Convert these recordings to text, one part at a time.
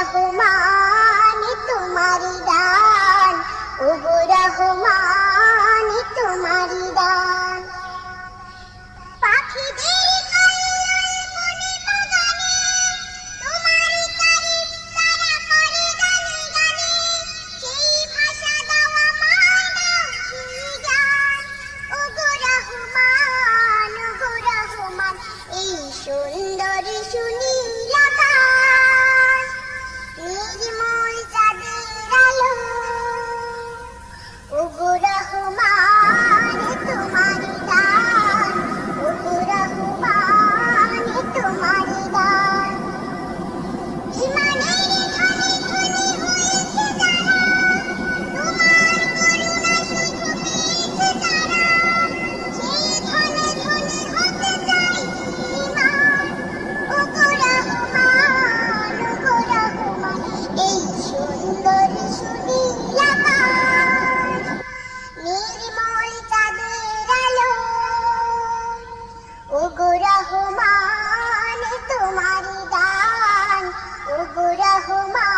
রহমান তোমারি দান ওগো রহমান তোমারি দান। পাখিদের কল্লোল বনে বাগানে ওগো রহমান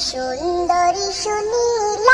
সুন্দরী সুনীল।